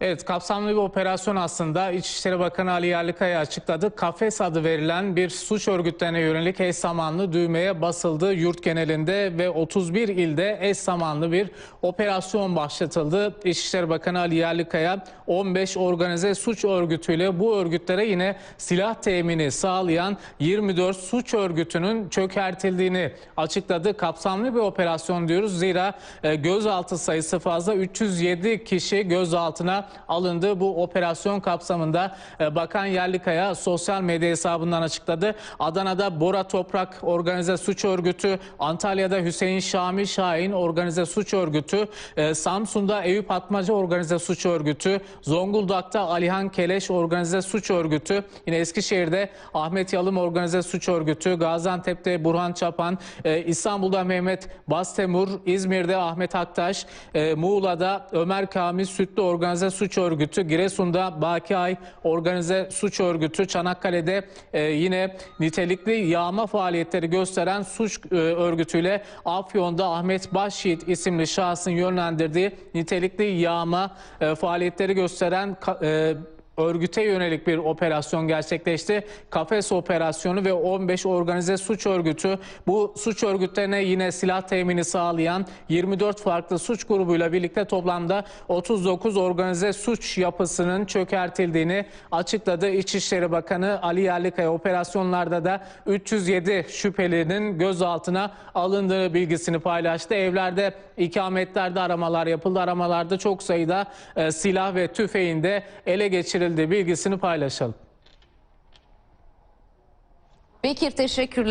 Evet kapsamlı bir operasyon aslında İçişleri Bakanı Ali Yerlikaya açıkladı. Kafes adı verilen bir suç örgütlerine yönelik eş zamanlı düğmeye basıldı yurt genelinde ve 31 ilde eş zamanlı bir operasyon başlatıldı. İçişleri Bakanı Ali Yerlikaya 15 organize suç örgütüyle bu örgütlere yine silah temini sağlayan 24 suç örgütünün çökertildiğini açıkladı. Kapsamlı bir operasyon diyoruz zira e, gözaltı sayısı fazla 307 kişi gözaltına alındı. Bu operasyon kapsamında e, Bakan Yerlikaya sosyal medya hesabından açıkladı. Adana'da Bora Toprak Organize Suç Örgütü, Antalya'da Hüseyin Şamil Şahin Organize Suç Örgütü, e, Samsun'da Eyüp Atmaca Organize Suç Örgütü, Zonguldak'ta Alihan Keleş Organize Suç Örgütü, yine Eskişehir'de Ahmet Yalım Organize Suç Örgütü, Gaziantep'te Burhan Çapan, e, İstanbul'da Mehmet Bastemur, İzmir'de Ahmet Aktaş, Muğla'da Ömer Kamil Sütlü Organize Suç Örgütü, Giresun'da Baki Ay Organize Suç Örgütü, Çanakkale'de e, yine nitelikli yağma faaliyetleri gösteren suç e, örgütüyle Afyon'da Ahmet Başyiğit isimli şahsın yönlendirdiği nitelikli yağma e, faaliyetleri gösteren e, örgüte yönelik bir operasyon gerçekleşti. Kafes operasyonu ve 15 organize suç örgütü bu suç örgütlerine yine silah temini sağlayan 24 farklı suç grubuyla birlikte toplamda 39 organize suç yapısının çökertildiğini açıkladı. İçişleri Bakanı Ali Yerlikaya operasyonlarda da 307 şüphelinin gözaltına alındığı bilgisini paylaştı. Evlerde ikametlerde aramalar yapıldı. Aramalarda çok sayıda e, silah ve tüfeğin de ele geçirildiği bilgisini paylaşalım. Bekir teşekkürler.